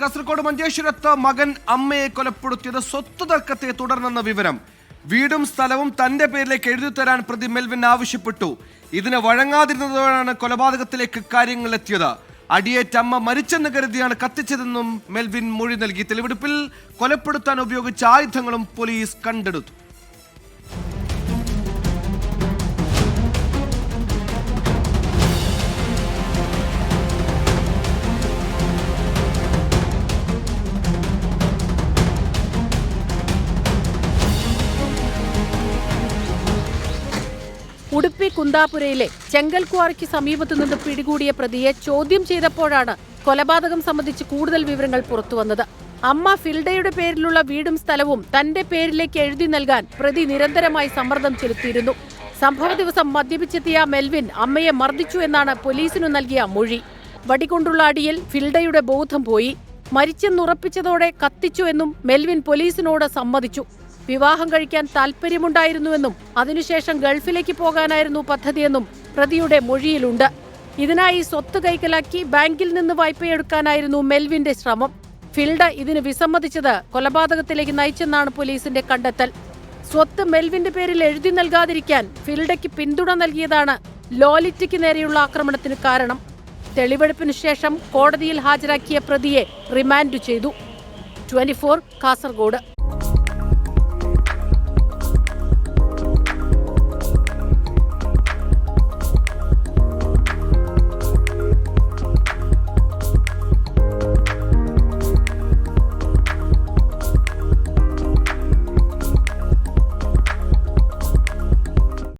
കാസർഗോഡ് മഞ്ചേശ്വരത്ത് മകൻ അമ്മയെ കൊലപ്പെടുത്തിയത് സ്വത്ത് തർക്കത്തെ തുടർന്നെന്ന വിവരം. വീടും സ്ഥലവും തന്റെ പേരിലേക്ക് എഴുതി തരാൻ പ്രതി മെൽവിൻ ആവശ്യപ്പെട്ടു. ഇതിന് വഴങ്ങാതിരുന്നതോടെയാണ് കൊലപാതകത്തിലേക്ക് കാര്യങ്ങൾ എത്തിയത് അടിയേറ്റ അമ്മ മരിച്ചെന്ന് കരുതിയാണ് കത്തിച്ചതെന്നും മെൽവിൻ മൊഴി നൽകി. തെളിവെടുപ്പിൽ കൊലപ്പെടുത്താൻ ഉപയോഗിച്ച ആയുധങ്ങളും പോലീസ് കണ്ടെടുത്തു. ഉടുപ്പി കുന്താപുരയിലെ ചെങ്കൽക്വാറിക്ക് സമീപത്തു നിന്ന് പിടികൂടിയ പ്രതിയെ ചോദ്യം ചെയ്തപ്പോഴാണ് കൊലപാതകം സംബന്ധിച്ച് കൂടുതൽ വിവരങ്ങൾ പുറത്തുവന്നത്. അമ്മ ഫിൽഡയുടെ പേരിലുള്ള വീടും സ്ഥലവും തന്റെ പേരിലേക്ക് എഴുതി നൽകാൻ പ്രതി നിരന്തരമായി സമ്മർദ്ദം ചെലുത്തിയിരുന്നു. സംഭവ ദിവസം മദ്യപിച്ചെത്തിയ മെൽവിൻ അമ്മയെ മർദ്ദിച്ചു എന്നാണ് പോലീസിനു നൽകിയ മൊഴി. വടികൊണ്ടുള്ള അടിയിൽ ഫിൽഡയുടെ ബോധം പോയി. മരിച്ചെന്നുറപ്പിച്ചതോടെ കത്തിച്ചു എന്നും മെൽവിൻ പോലീസിനോട് സമ്മതിച്ചു. വിവാഹം കഴിക്കാൻ താൽപ്പര്യമുണ്ടായിരുന്നുവെന്നും അതിനുശേഷം ഗൾഫിലേക്ക് പോകാനായിരുന്നു പദ്ധതിയെന്നും പ്രതിയുടെ മൊഴിയിലുണ്ട്. ഇതിനായി സ്വത്ത് കൈക്കലാക്കി ബാങ്കിൽ നിന്ന് വായ്പയെടുക്കാനായിരുന്നു മെൽവിന്റെ ശ്രമം. ഫിൽഡ ഇതിന് വിസമ്മതിച്ചത് കൊലപാതകത്തിലേക്ക് നയിച്ചെന്നാണ് പോലീസിന്റെ കണ്ടെത്തൽ. സ്വത്ത് മെൽവിന്റെ പേരിൽ എഴുതി നൽകാതിരിക്കാൻ ഫിൽഡയ്ക്ക് പിന്തുണ നൽകിയതാണ് ലോലിറ്റിക്ക് നേരെയുള്ള ആക്രമണത്തിന് കാരണം. തെളിവെടുപ്പിനു ശേഷം കോടതിയിൽ ഹാജരാക്കിയ പ്രതിയെ റിമാൻഡ് ചെയ്തു. ട്വന്റി കാസർഗോഡ്.